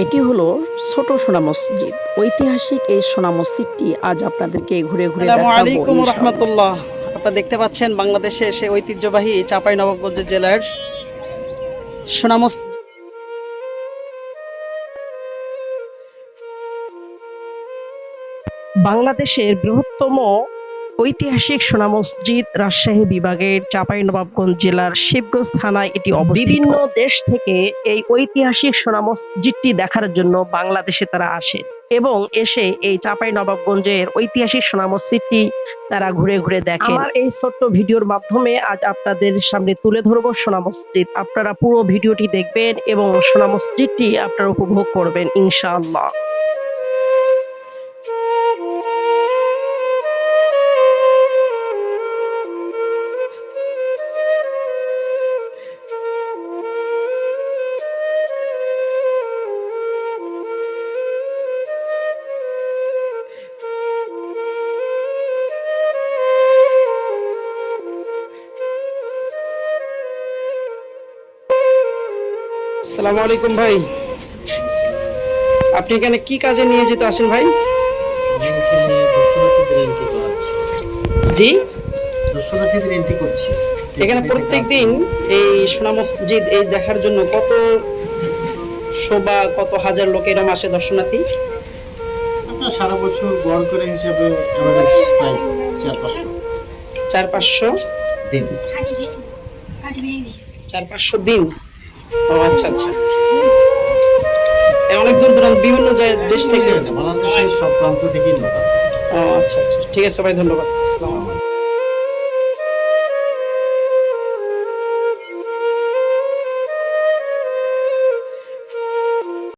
এটি হলো ছোট সোনা মসজিদ। ঐতিহাসিক এই সোনা মসজিদটি আজ আপনাদেরকে ঘুরে ঘুরে আসসালামু দেখাবো আলাইকুম রহমতুল্লাহ। আপনারা দেখতে পাচ্ছেন বাংলাদেশে সে ঐতিহ্যবাহী চাঁপাই নবাবগঞ্জ জেলার সোনামস বাংলাদেশের বৃহত্তম ঐতিহাসিক সোনা মসজিদ রাজশাহী বিভাগের চাঁপাইনবাবগঞ্জ জেলার শিবগঞ্জ থানায় এটি অবস্থিত। বিভিন্ন দেশ থেকে এই ঐতিহাসিক সোনা মসজিদটি দেখার জন্য বাংলাদেশে তারা আসে এবং এসে এই চাঁপাইনবাবগঞ্জের ঐতিহাসিক সোনা মসজিদটি তারা ঘুরে ঘুরে দেখে আমার এই ছোট্ট ভিডিওর মাধ্যমে আজ আপনাদের সামনে তুলে ধরবো সোনা মসজিদ আপনারা পুরো ভিডিওটি দেখবেন এবং সোনা মসজিদটি আপনারা উপভোগ করবেন ইনশাআল্লাহ। আসসালামু আলাইকুম ভাই। আপনি এখানে কি কাজে নিয়োজিত আছেন ভাই? জি? দর্শনার্থীদের এন্ট্রি করছি। এখানে প্রত্যেকদিন এই সোনা মসজিদ এই দেখার জন্য কত শোভা কত হাজার লোক এরম আসে দর্শনার্থী? আপনার সারা বছর গড় করে হিসাবে অ্যাভারেজ চার পাঁচশো। চার পাঁচশো? দিন। চার পাঁচশো দিন? ও আচ্ছা আচ্ছা। অনেক দূর দূরান্ত বিভিন্ন জায়গায় দেশ থেকে সব প্রান্ত থেকেই লোক আছে ও আচ্ছা আচ্ছা। ঠিক আছে ভাই ধন্যবাদ। আসসালামু।